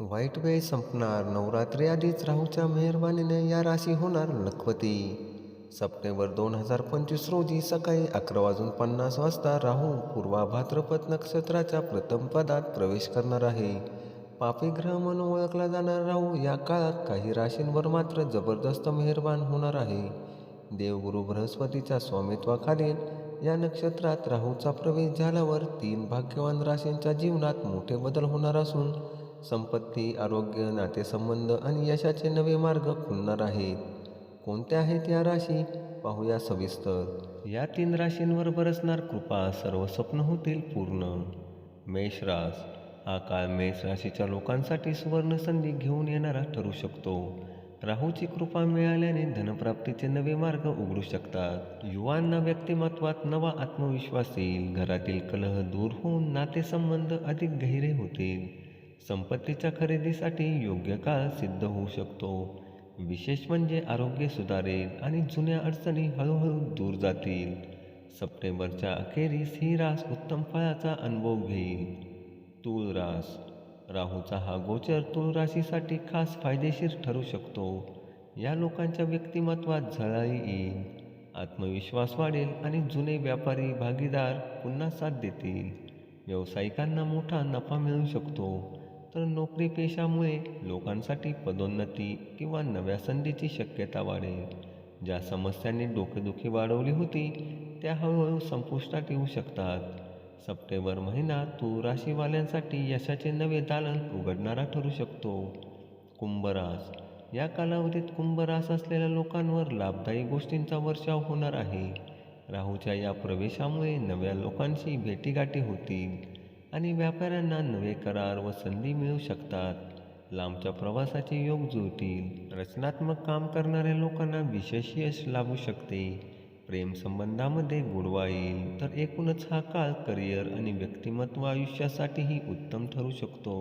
वाईट वेळ संपणार नवरात्री आधीच राहूच्या मेहरबानीने या राशी होणार लखवती सप्टेंबर दोन हजार पंचवीस रोजी सकाळी अकरा वाजून पन्नास वाजता राहू पूर्वा भाद्रपद नक्षत्राच्या प्रथम पदात प्रवेश करणार आहे. पापी ग्रह म्हणून ओळखला जाणार राहू या काळात काही राशींवर मात्र जबरदस्त मेहरबान होणार आहे. देवगुरु बृहस्पतीच्या स्वामित्वाखालील या नक्षत्रात राहूचा प्रवेश झाल्यावर तीन भाग्यवान राशींच्या जीवनात मोठे बदल होणार असून संपत्ती आरोग्य नातेसंबंध आणि यशाचे नवे मार्ग खुलणार आहेत. कोणत्या आहेत या राशी? पाहूया सविस्तर. या तीन राशींवर बरसणार कृपा सर्व स्वप्न होतील पूर्ण. मेष रास. हा काळ मेष राशीच्या लोकांसाठी सुवर्ण संधी घेऊन येणारा ठरू शकतो. राहूची कृपा मिळाल्याने धनप्राप्तीचे नवे मार्ग उघडू शकतात. युवांना व्यक्तिमत्वात नवा आत्मविश्वास येईल. घरातील कलह दूर होऊन नातेसंबंध अधिक गहिरे होतील. संपत्तीच्या खरेदीसाठी योग्य काळ सिद्ध होऊ शकतो. विशेष म्हणजे आरोग्य सुधारेल आणि जुन्या अडचणी हळूहळू दूर जातील. सप्टेंबरच्या अखेरीस ही रास उत्तम फळाचा अनुभव घेईल. तूळ रास राहूचा हा गोचर तूळ राशीसाठी खास फायदेशीर ठरू शकतो. या लोकांच्या व्यक्तिमत्वात झळाळी येईल. आत्मविश्वास वाढेल आणि जुने व्यापारी भागीदार पुन्हा साथ देतील. व्यावसायिकांना मोठा नफा मिळू शकतो. तर नोकरी पेशामुळे लोकांसाठी पदोन्नती किंवा नव्या संधीची शक्यता वाढेल. ज्या समस्यांनी डोकेदुखी वाढवली होती त्या हळूहळू संपुष्टात येऊ शकतात. सप्टेंबर महिना तू राशीवाल्यांसाठी यशाचे नवे दालन उघडणारा ठरू शकतो. कुंभरास. या कालावधीत कुंभरास असलेल्या लोकांवर लाभदायी गोष्टींचा वर्षाव होणार आहे. राहूच्या या प्रवेशामुळे नव्या लोकांशी भेटीगाठी होतील. आणि व्यापाऱ्यांना नवे करार व संधी मिळू शकतात. लांबच्या प्रवासाचे योग जुळतील रचनात्मक काम करणाऱ्या लोकांना विशेष यश लाभू शकते. प्रेमसंबंधामध्ये गोडवा येईल तर एकूणच हा काळ करिअर आणि व्यक्तिमत्व आयुष्यासाठीही उत्तम ठरू शकतो.